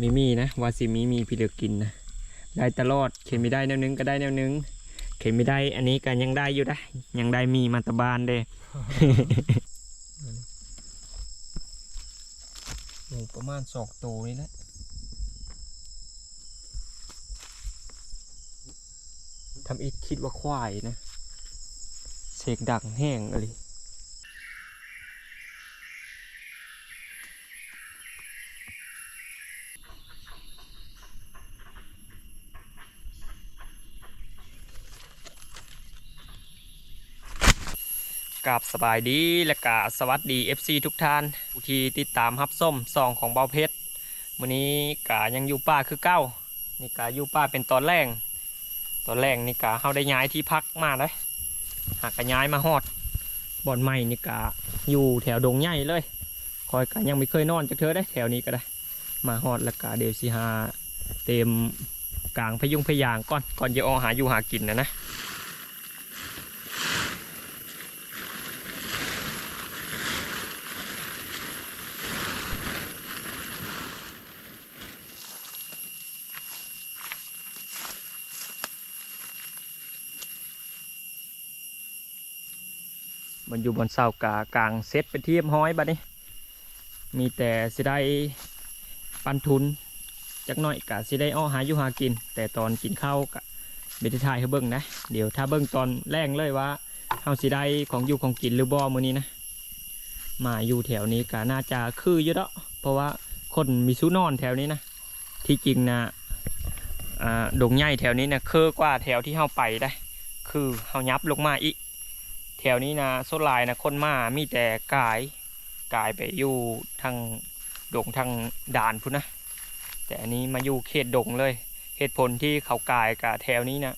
มีมีนะวาซิมีมีพี่เลือกกินนะได้ตลอดเข็นไม่ได้แนวนึงก็ได้แนวนึงเข็นไม่ได้ อันนี้ก็ยังได้อยู่ได้ ยังได้มีมาตะบานเด้โอ้ประมาณสองตัวนี่แหละทำอิดคิดว่าควายนะ เสกดังแห้งอะไร กับสบายดีและกาสวัสดี FC ทุกท่านผู้ที่ติดตามฮับส้มซองของเบาเพชรวันนี้กายังอยู่ป่าคือเก้านี่กาอยู่ป่าเป็นตอนแรกตอนแรกนี่กาเขาได้ย้ายที่พักมาเลยหากกย้ายมาฮอดบ่อนใหม่นี่กาอยู่แถวดงใหญ่เลยคอยกายังไม่เคยนอนจากเธอได้แถวนี้ก็ได้ มาฮอดแล้วกาเดวสิหาเต็มกลางพยุงพยางก่อนก่อนจะออกหาอยู่หากินนะนะ มันอยู่บนเสากากลางเซตเป็นที่ยบร้อยบัดนี้ มีแต่สิได้ปันทุนจักหน่อยกะสิได้อ้อหาอยู่หากิน แต่ตอนกินข้าวกะไม่ได้ทายให้เบิ่งนะ เดี๋ยวถ้าเบิ่งตอนแรกเลยว่าเฮาสิได้ของอยู่ของกินหรือบ่มื้อนี้นะ มาอยู่แถวนี้กะน่าจะคืออยู่เนาะเพราะว่าคนมีสู้นอนแถวนี้นะ ที่จริงนะดงใหญ่แถวนี้นะคือกว่าแถวที่เฮาไปได้ คือเฮายับลงมาอีก แถวนี้นะโซลายนะคนมามีแต่กายกายไปอยู่ทางดงทางด่านพุ่นนะ แต่อันนี้มาอยู่เขตดงเลย เหตุผลที่เขากายกับแถวนี้นะ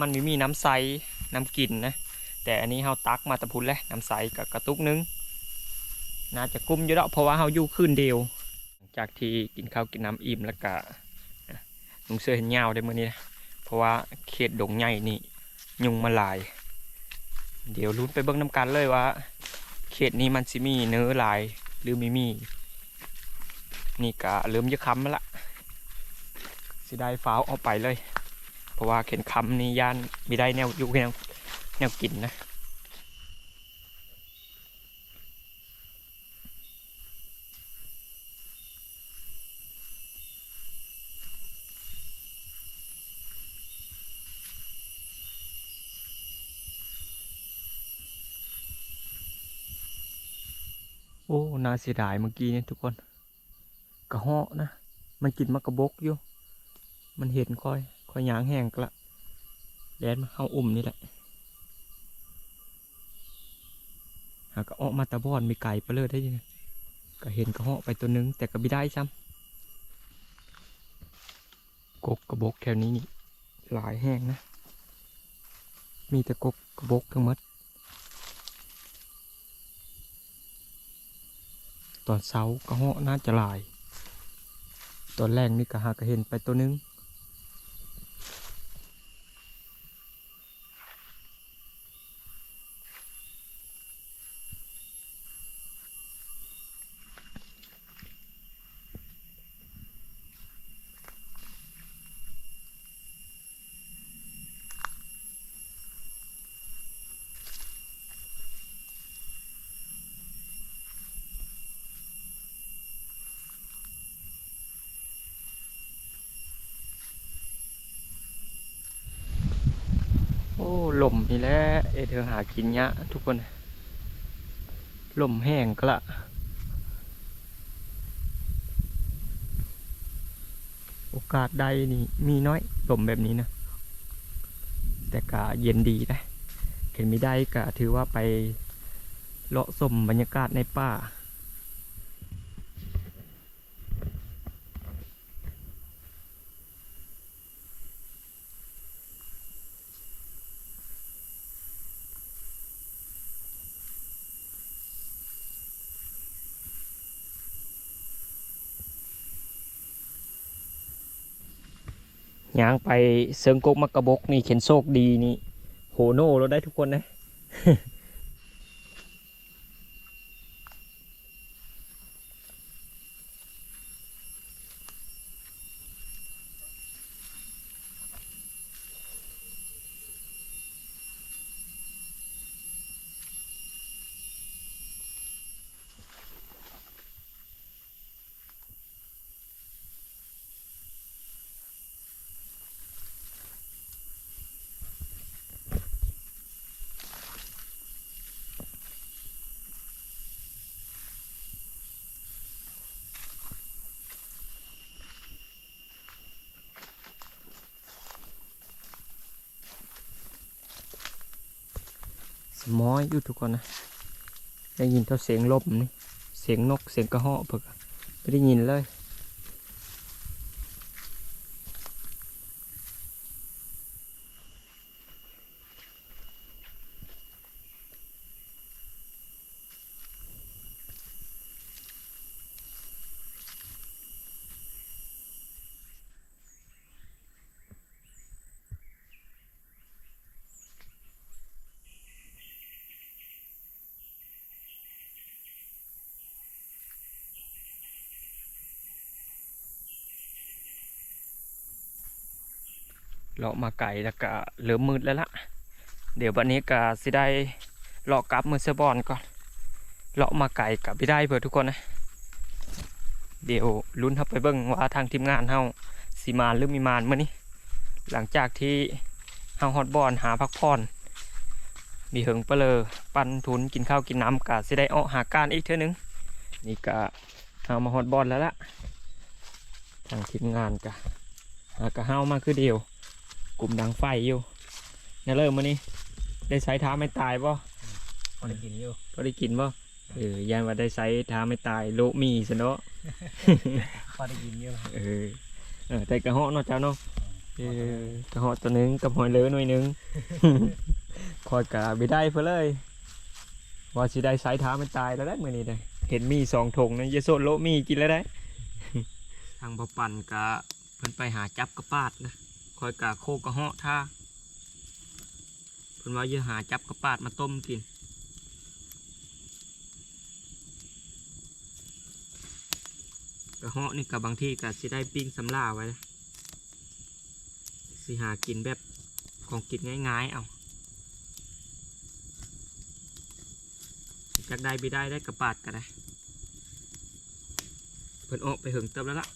มันไม่มีน้ำใสน้ำกินนะ แต่อันนี้เฮาตักมาตะพุนแหละน้ำใสกับกระตุกนึงน่าจะกุ้มอยู่แล้วเพราะว่าเฮาอยู่คืนเดียว จากที่กินข้าวกินน้ำอิ่มแล้วก็ลุงเสื้อเห็นยาวได้เมื่อนี้นะเพราะว่าเขตดงใหญ่นี่ยุงมาลาย เดี๋ยวลุ้นไปเบิ้งน้ำกันเลยว่าเขตนี้มันสิมีเนื้อลายหรือไม่มี นี่กะเริ่มจะค้ำมาละสิได้ฟ้าวเอาไปเลย เพราะว่าเข็นค้ำนี่ย่านมีได้แนวอยู่แนวแนวกินนะ เสียดายเมื่อกี้เนี่ยทุกคน กระเหาะนะ มันกินมากระบกอยู่ มันเห็นค่อย ค่อยยางแห้งกละแดนมาเข้าอุ่มนี่แหละ หากระเหาะมาตะบอนมีไก่ไปเลยได้ยังก็เห็นกระเหาะไปตัวนึง แต่ก็ไม่ได้ซ้ำกกกระบกแถวนี้นี่หลายแห้งนะ มีแต่กกกระบกทั้งหมด ตอนเช้าก็เหาะน่าจะหลาย ตอนแรกนี่ก็หากเห็นไปตัวหนึง โอ้ลมนี่แหละเอเธอหากินยะทุกคนลมแห้งกละโอกาสใดนี่มีน้อยลมแบบนี้นะ แต่ก็เย็นดีนะเห็นไม่ได้ก็ถือว่าไปเลาะสมบรรยากาศในป่า ยางไปเซิงกกมักกะบกนี่เข็นโชคดีนี่โหโน่เราได้ทุกคนนะ สมอยอยู่ทุกคนนะได้ยินเท่าเสียงลมนี่เสียงนกเสียงกระหอกเพิ่นก็ไม่ได้ยินเลย เลาะมาไก่แล้วก็เหลือมืดแล้วละเดี๋ยววันนี้ก็สิได้เลาะกลับมือเซบอนก่อนเลาะมาไก่กับพี่ได้เพื่อทุกคนนะ เดี๋ยวลุ้นเข้าไปเบิ่งว่าทางทีมงานเฮาสีมานหรือมีมานเมื่อนี้ หลังจากที่เฮาฮอตบอลหาพักผ่อนมีเหิงเปลอปันทุนกินข้าวกินน้ำกะสิได้ออกหาการอีกเท่านึงนี่กะเฮามาฮอตบอลแล้วละทางทีมงานกะหากะเฮามาคือเดียว กลุ่มดังไฟอยู่เนี่ยเริ่มมานี่ได้ใช้ท้าไม่ตายป่ะพอได้กินอยู่พอได้กินป่ะเออยันว่าได้ใช้ท้าไม่ตายโลมีซะเนาะพอได้กินอยู่เออเออแต่กระเหาะเนาะเจ้าเนาะเออกระเหาะตัวหนึงกับหอยเหลือหน่อยหนึงคอยกะไม่ได้เพื่อเลยว่าสิได้ใช้ท้าไม่ตายแล้วได้เมื่อนี้ได้เห็นมีสองถงนะเยโซโลมีกินแล้วได้ ทางบปั่นกะเพิ่นไปหาจับกระปาดนะค อยกะโคกระเหาะท่าเพิ่นว่าจะหาจับกระปาดมาต้มกินกระเหาะนี่กับบางที่ก็สิได้ปิ้งสำลาไว้นะสิหากินแบบของกินง่ายๆเอาจากได้ไปได้ได้กระปาดก็ได้เพิ่นออกไปหึงเติมแล้วล่ะ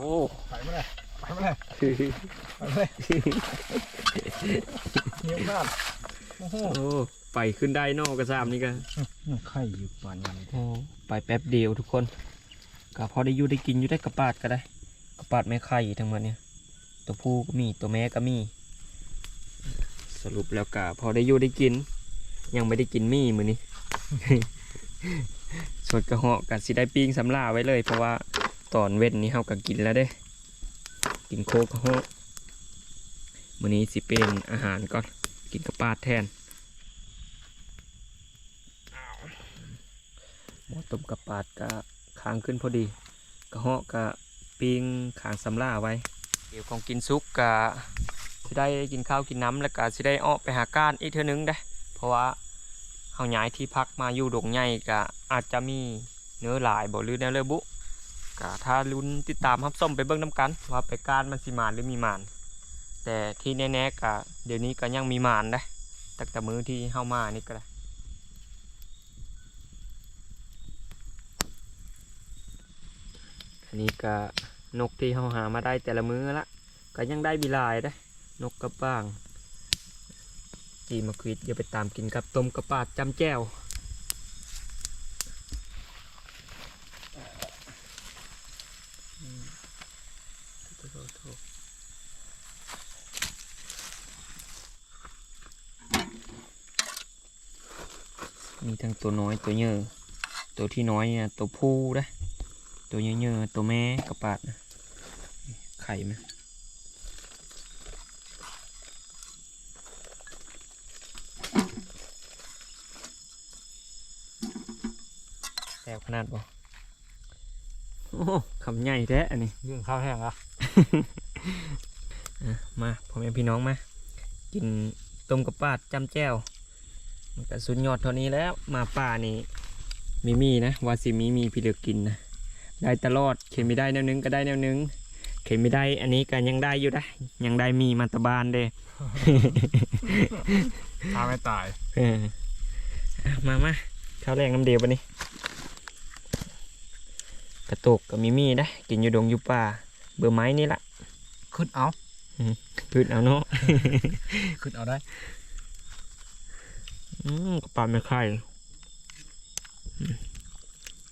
อ้ไปมาเลยไปมาเลยไปมาเลยเงียบมากโอ้โหโอ้ไปขึ้นได้นอกกระซามนี่กันยังไข่อยู่ปานยังโอ้ไปแป๊บเดียวทุกคนก็พอได้อยู่ได้กินอยู่ได้กระปาดก็ได้ กระปาดแม่ไข่ทั้งหมดเนี่ย ตัวผู้ก็มีตัวแม่ก็มี สรุปแล้วก็พอได้อยู่ได้กิน ยังไม่ได้กินมี่มือนี้ส่วนกระเหาะกับสิได้ปิ้งสำลาไว้เลย เพราะว่า ตอนเว้นนี้เฮาก็กินแล้วเด้ กินโคกระเหาะมือนี้สิเป็นอาหารก่อน กินกระปาดแทนหมอต้มกระปาดกะค้างขึ้นพอดี กระเหาะกะปิ้งขางสำลาไว้ เดี๋ยวของกินซุกกะสิได้กินข้าวกินน้ำแล้วกะสิได้ออกไปหาก้านอีกเท่านึงได้ เพราะว่าเฮาย้ายที่พักมาอยู่ดงใหญ่กะอาจจะมีเนื้อหลายบ่หรือแนวเลอบุ กะถ้าลุ้นติดตามครับส้มไปเบิ่งน้ำกัน ว่าไปกานมันสิมานหรือมีมาน แต่ที่แน่ๆกะเดี๋ยวนี้ก็ยังมีมานได้ตั้งแต่มือที่เฮามานี่ก็ได้อันนี้ก็นกที่เราหามาได้แต่ละมือละก็ยังได้บีลายได้นกกระบ้างจีมาควิดอย่าไปตามกินกับต้มกระปาดจำแจ้วมีทั้ง ตัวน้อยตัวเยอะตัวที่น้อยเนี่ยตัวผู้นะตัวเยอะๆตัวแม่กระปาดนะไข่ไหมแซ่บขนาดบ่โอ้คำใหญ่แท้อันนี้ยื่นข้าวแห้งอะอะมาพ่อแม่พี่น้องมา กินต้มกระปาดจำแจ้ว มันก็สุดยอดเท่านี้แล้วมาป่านี่มีมีนะวาซิมีมีพี่เลือกกินนะได้ตลอดเข็นไม่ได้แนวนึงก็ได้แนวนึง เข็นไม่ได้อันนี้ก็ยังได้อยู่ได้ยังได้มีมาตะบานเด้ทาไม่ตายเอออะมามาข้าวแรงน้ำเดียวปะนี่กระตุกกับมีมีได้กินอยู่ดงอยู่ป่าเบอร์ไม้นี่ละขึ้นเอาพืชเอาเนาะขึ้นเอาได้ อืกระปาไม่ไข่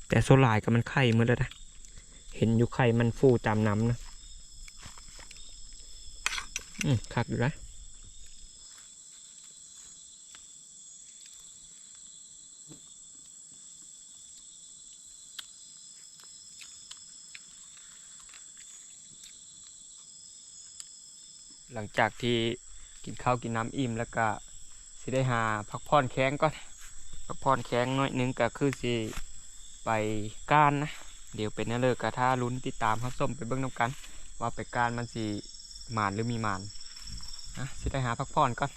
แต่โซลายกับมันไข่เมื่อแล้วนะเห็นอยู่ไข่มันฟูตามน้ำนะอืมคักอยู่นะหลังจากที่กินข้าวกินน้ำอิ่มแล้วก็ สิได้หาพักผ่อนแข้งก่อนพักผ่อนแข้งน่อยนึงก็คือสิไปก้านนะ เดี๋ยวเป็นนั่นเลยกระท่าลุ้นติดตามครับส้มไปเบิ้งน้ำกัน ว่าไปก้านมันสิหมานหรือมีหมานนะสิได้หาพักผ่อนก่อน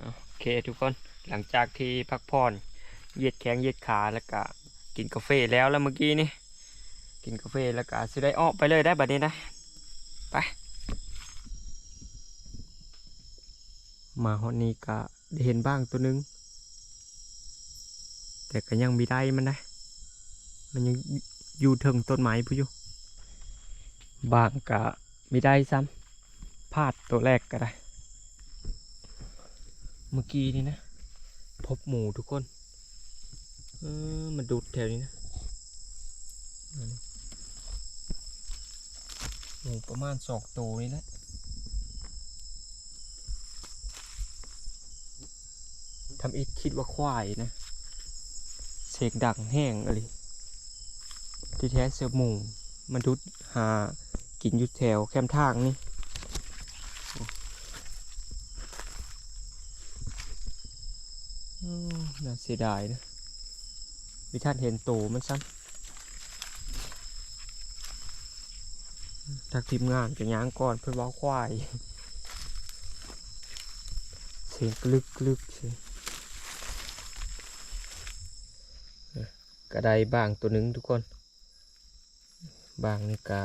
โอเคทุกคนหลังจากที่พักผ่อนเยียดแข้งเยียดขาแล้วก็กินกาแฟแล้วแล้วเมื่อกี้นี่กินกาแฟแล้วก็สิได้ออกไปเลยได้บัดนี้นะไป มาฮอดนี้ก็ได้เห็นบ้างตัวนึง แต่ก็ยังมีได้มันนะ มันยังอยู่เทิงต้นไม้พูอยู่บางก็มีได้ซ้ำพลาดตัวแรกก็ได้ เมื่อกี้นี่นะ พบหมูทุกคนเออมันดุดแถวนี้นะหมูประมาณสองตัวนี่แหละ ทำอิดคิดว่าควายนะเสกดังแห้งอะไรที่แท้เสือหมูมันดุดหากินยู่แถวแคมทางนี่น่าเสียดายนะวิท่านเห็นโตมันซ้ำจากทีมงานกับยางก่อนเพื่อว่าควาย เสียงกลึกกลึกเสียง อ้อก็ไดบางตัวหนึ่งทุกคน บางนี่กะ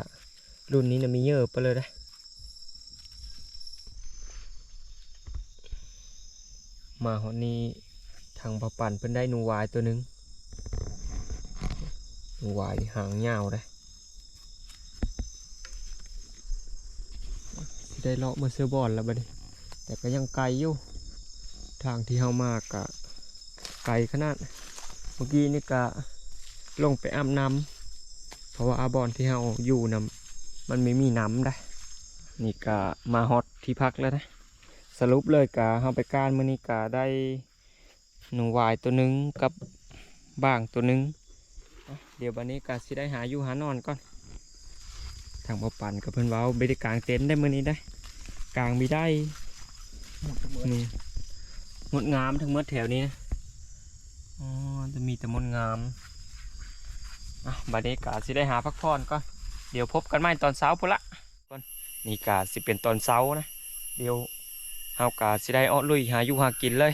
รุ่นนี้นะมีเยอะไปเลยนะมาหอนี้ทางปะปั่นเพิ่นได้นูวายตัวหนึ่งนูวายหางยาวเลยได้เลาะมาเสื้อบอลแล้วบัดนี้แต่ก็ยังไกลอยู่ ทางที่เฮามากกะไกลขนาด เมื่อกี้นี่กะ ลงไปอาบน้ำเพราะว่าอาบอนที่เฮาอยู่นำมันไม่มีน้ำได้ นี่กะมาฮอตที่พักแล้วนะ สรุปเลยกะเฮาไปการมือนี้กะได้หนูวายตัวหนึงกับบ้างตัวหนึงอะเดี๋ยวบัดนี้กะสิได้หาอยู่หานอนก่อน ทางบ่ปั่นกับเพื่อนเว้าไม่ได้กางเต็นท์ได้มือนี้ได้กางไม่ได้นี่มดงามทั้งหมดแถวนี้นะอ๋อจะมีแต่มดงาม อะบัดนี้กาสิได้หาพักผ่อนก่อนเดี๋ยวพบกันใหม่ตอนเช้าพุ่นละนนี่กาสิเป็นตอนเช้านะเดี๋ยวเฮากาสิได้อ้อลุยหาอยู่หากินเลย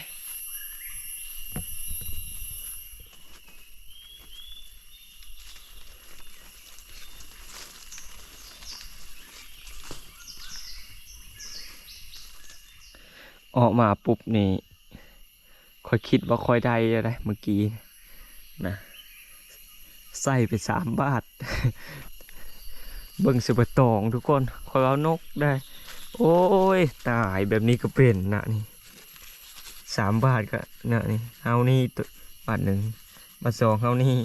ออกมาปุ๊บนี่ค่อยคิดว่าค่อยได้อะไรเมื่อกี้นะ ใส่ไปสามบาท เบิ่งสิบตองทุกคนค่อเอานกได้ โอ้ย ตายแบบนี้ก็เป็นนะนี่สามบาทก็นะนี่เอานี่บาทหนึ่งบาทสองเอานี่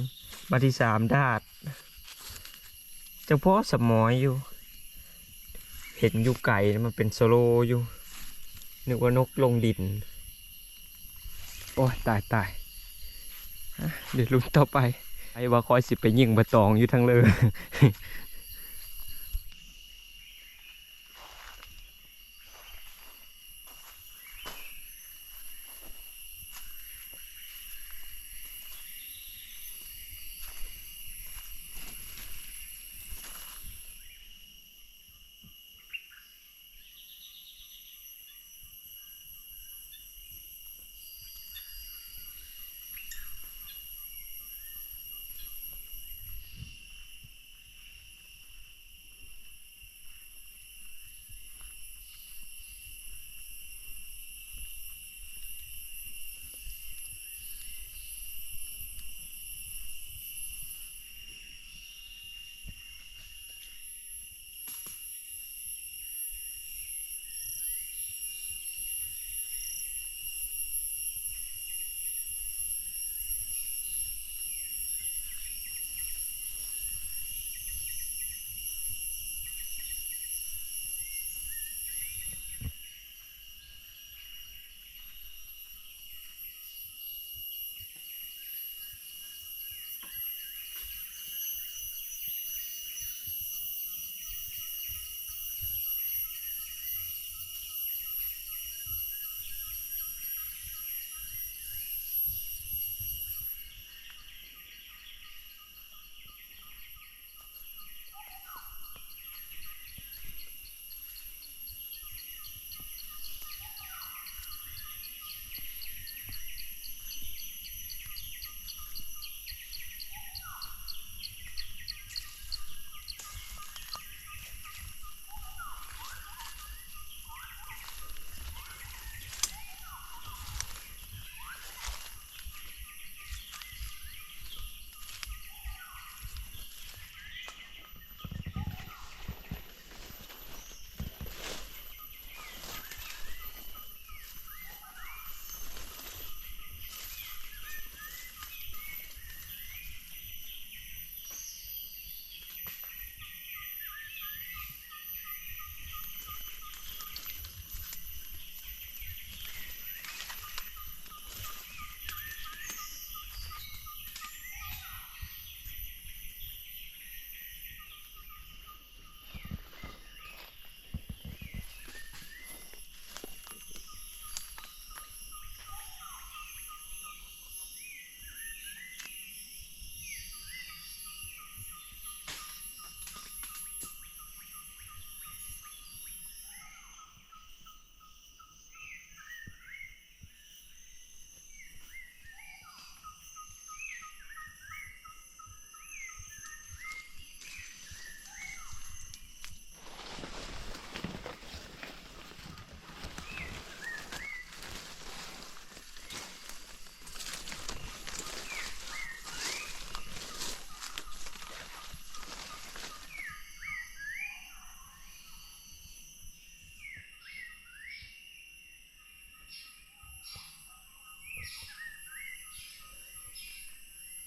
บาทที่สามดาดเฉพาะสมอยอยู่ เห็นอยู่ไก่มันเป็นโซโลอยู่ นึกว่านกลงดิน โอ้ยตายตายเดี๋ยวลุ้นต่อไป ไอ้ว่าคอยสิไปยิงบะตองอยู่ทั้งเลย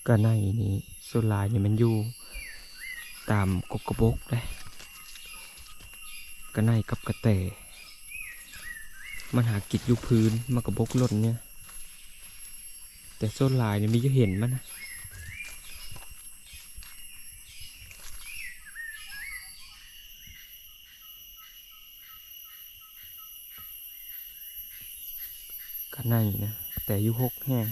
ก็ในนี้ส่วนลายนี่มันอยู่ตามกกกระบกเลยก็ในกับกระแตมันหากิจอยู่พื้นมากระบกหล่นเนี่ย แต่ส่วนลายนี่มีจะเห็นมันนะก็ในนะแต่อยู่หกแห้ง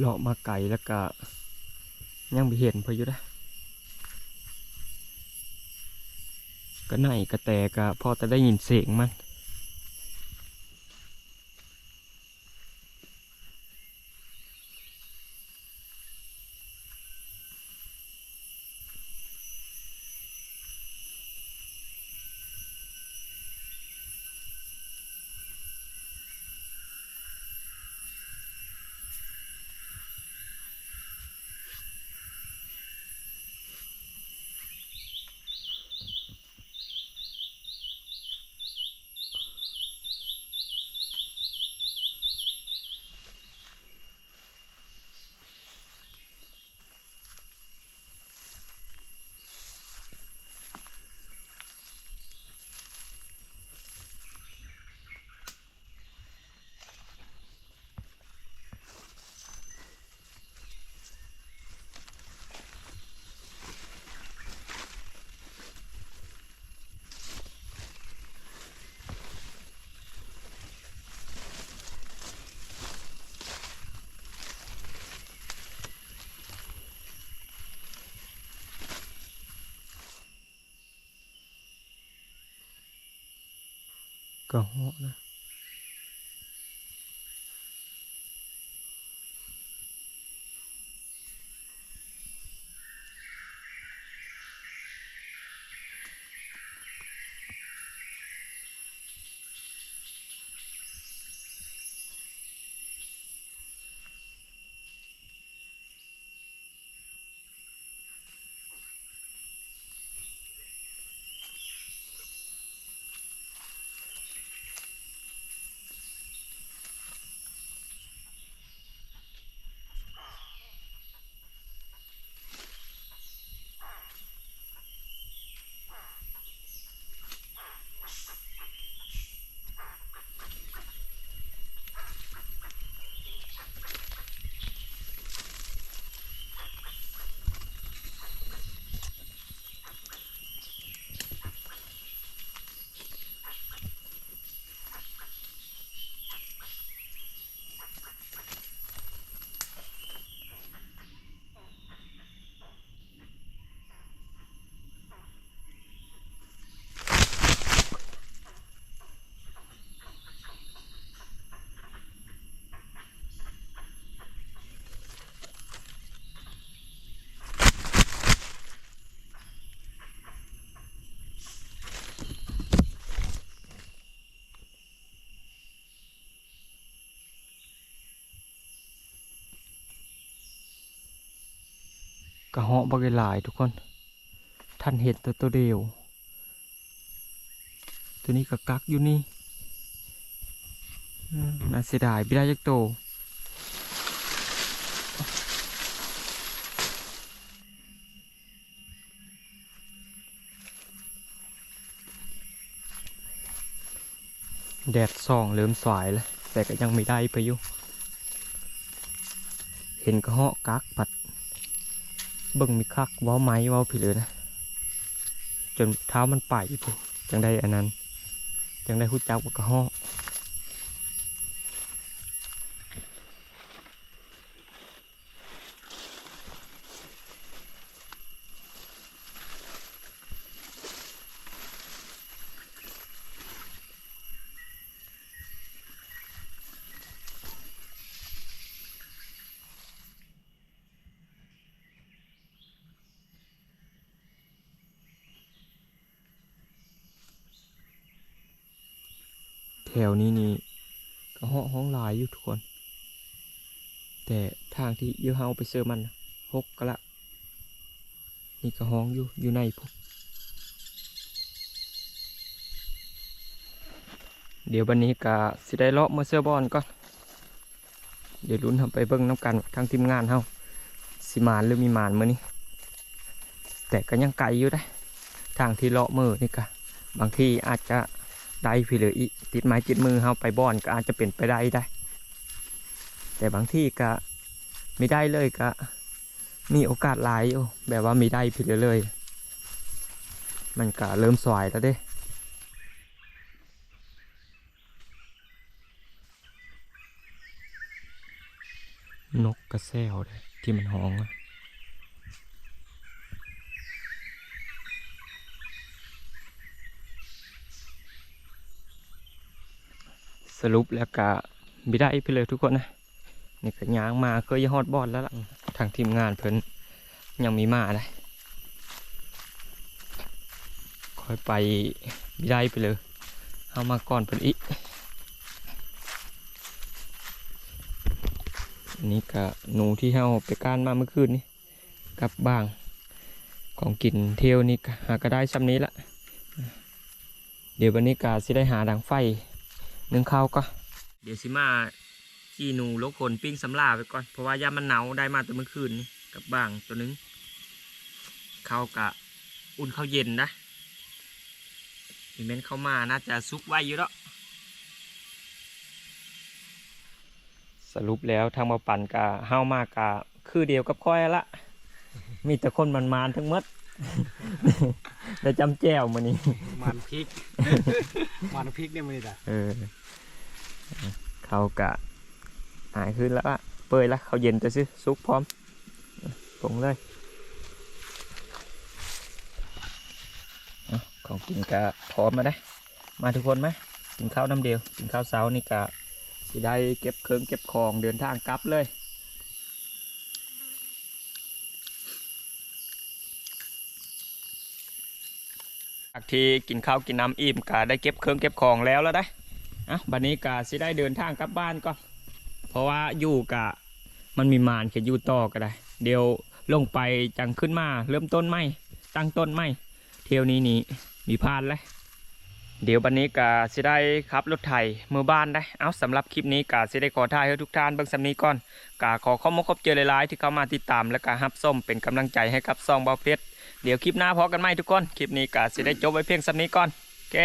เลาะมาไกลแล้วก็ยังไม่เห็นพออยู่นะก็ไหนกระแตก็พอจะได้ยินเสียงมัน ก็เห กระเหาะบักหลายทุกคน ท่านเห็ดตัวตัวเดียว ตัวนี้ก็กักอยู่นี่น่าเสียดายไม่ได้จักโตแดดส่องเริ่มสายแล้วแต่ก็ยังไม่ได้ไปอยู่ เห็นกระเหาะกักปัด เบิ่งมีคักว้าไม้ว้าผีเลยนะ จนเท้ามันไปผู้จังได้อันนั้น จังได้หูจักกับห้อง แถวนี้นี่กระห้อห้องลายอยู่ทุกคน แต่ทางที่เยอะเฮาไปเจอมันหกกะละ นี่ก็ห้องอยู่อยู่ในพวกเดี๋ยววันนี้ก็สิได้เลาะเมื่อเสื้อบอลก่อน เดี๋ยวลุ้นทำไปเบิ่งน้ำกันทางทีมงานเฮาสิมานหรือมีมานมื่อนี้ แต่ก็ยังไกลอยู่ได้ ทางที่เลาะมือนี่ก็บางทีอาจจะ ได้พี่เหลืออีกติดไม้ติดมือเฮาไปบ่อนก็อาจจะเป็นไปได้ได้ แต่บางที่ก็ไม่ได้เลยก็มีโอกาสหลายอยู่แบบว่ามีได้ผิดเลย มันก็เริ่มสวยแล้วเด้นกกระแซวเลยที่มันห้องอะ สรุปแล้วก็ไม่ได้ไปเลยทุกคนนะนี่ก็ย่างมาเคยฮอดบอดแล้วล่ะทางทีมงานเพิ่นยังมีมาเลยคอยไปไม่ได้ไปเลยเอามาก่อนเพิ่นอีกนนี้ก็หนูที่เฮาไปก้านมาเมื่อคืนนี่กับบ้างของกินเที่ยวนี่ก็หาก็ได้ซ้ำนี้ละเดี๋ยววันนี้ก็สิได้หาดังไฟ หนึ่งข้าวก็เดี๋ยวสิมาจีหนูลกคนปิ้งสำลาไปก่อน เพราะว่ายามันหนาวได้มาแต่เมื่อคืนนี่กับบางตัวหนึงเข้าวกะอุ่นข้าวเย็นนะอีเมนเข้ามาน่าจะซุกไว้อยู่แล้วสรุปแล้วทางมาปั่นกะเฮามากะคือเดียวกับค่อยละ มีแต่คนมันมานทั้งหมด แต่จำแจวมานี่มันพริก มันพริกเนี่ยมันนี่จ้ะเออ เขากะหายขึ้นแล้วอะเปยละเขาเย็นจะซื้อซุกพร้อมปรุงเลยเอาของกินกะพร้อมมาได้ มาทุกคนไหมกินข้าวน้ำเดียว กินข้าวเช้านี่กะสิได้เก็บเครื่องเก็บของเดินทางกลับเลยากที่กินข้าวกินน้ำอิ่มกะได้เก็บเครื่องเก็บของแล้วแล้วได้อะบัดนี้กะสิได้เดินทางกลับบ้านก่อนเพราะว่าอยู่กะมันมีมานเขียนอยู่ต่อก็ได้ เดี๋ยวลงไปจังขึ้นมา เริ่มต้นไม่ตั้งต้นไม่เที่ยวนี้นี่มีพลาดเลยเดี๋ยวบันนี้กะสิได้ขับรถไถมือบ้านได้ เอาสำหรับคลิปนี้กะสิได้ขอทายให้ทุกท่านเบิ่งสำนี้ก่อนกะขอข้อมูลครบเจอหลายๆที่เข้ามาติดตามและกะฮับส้มเป็นกำลังใจให้กับซองเบาเพชร เดี๋ยวคลิปหน้าพอกันไหมทุกคน คลิปนี้กาสิได้จบไว้เพียงสักนี้ก่อน โอเค